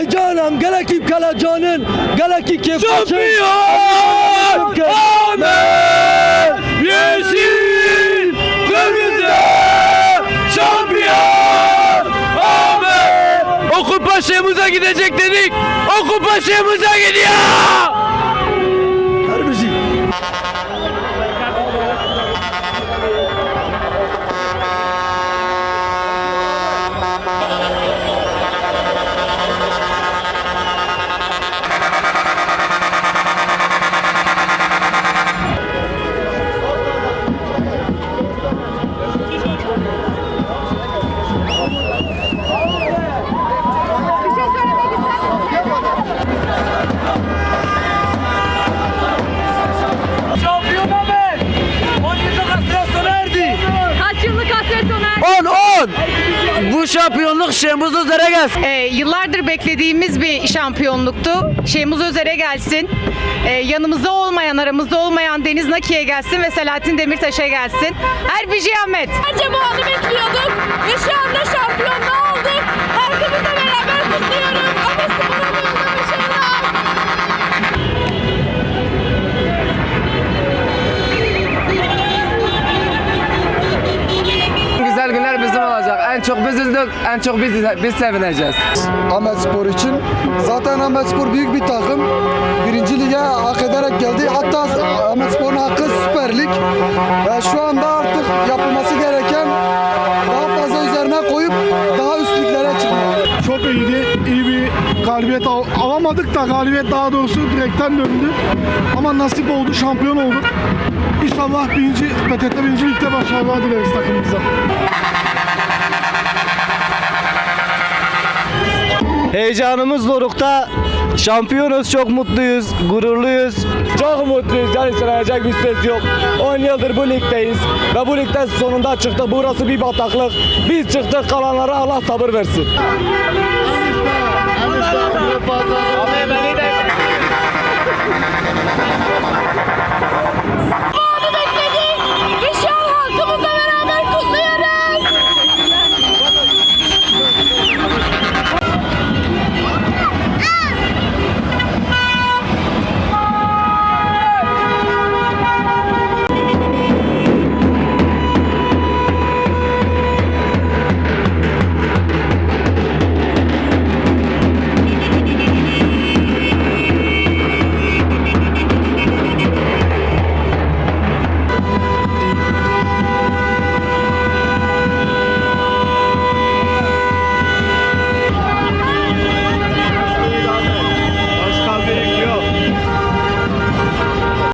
Heyecanım gelekip kalacanın gelekip kefkaçın Şampiyon Ahmet Yeşil Kırmızı Şampiyon Ahmet O kupa şeyimize gidecek dedik. O kupa şeyimize gidiyor Bu şampiyonluk şeyimiz üzere gelsin Ee, yıllardır beklediğimiz bir şampiyonluktu. Şeyimiz Özer'e gelsin. Ee, yanımızda olmayan, aramızda olmayan Deniz Naki'ye gelsin ve Selahattin Demirtaş'a gelsin. Erbici Ahmet. Bence bu anı bekliyorduk ve şu anda şampiyonluğu En çok biz üzüldük, en çok biz, biz sevineceğiz. Ahmet Spor için. Zaten Ahmet Spor büyük bir takım. Birinci lige hak ederek geldi. Hatta Ahmet Spor'un hakkı Süper Lig. Ve şu anda artık yapılması gereken daha fazla üzerine koyup daha üst liglere çıkmak. Çok iyiydi. İyi bir galibiyet al- alamadık da galibiyet daha doğrusu direkten döndü. Ama nasip oldu, şampiyon olduk. İnşallah birinci, PTT birinci ligde başarılar dileriz takımımıza. Heyecanımız dorukta. Şampiyonuz çok mutluyuz, gururluyuz. Çok mutluyuz yani sıralayacak bir ses yok. 10 yıldır bu ligdeyiz ve bu ligden sonunda çıktık. Burası bir bataklık. Biz çıktık kalanlara Allah sabır versin. Abi beni de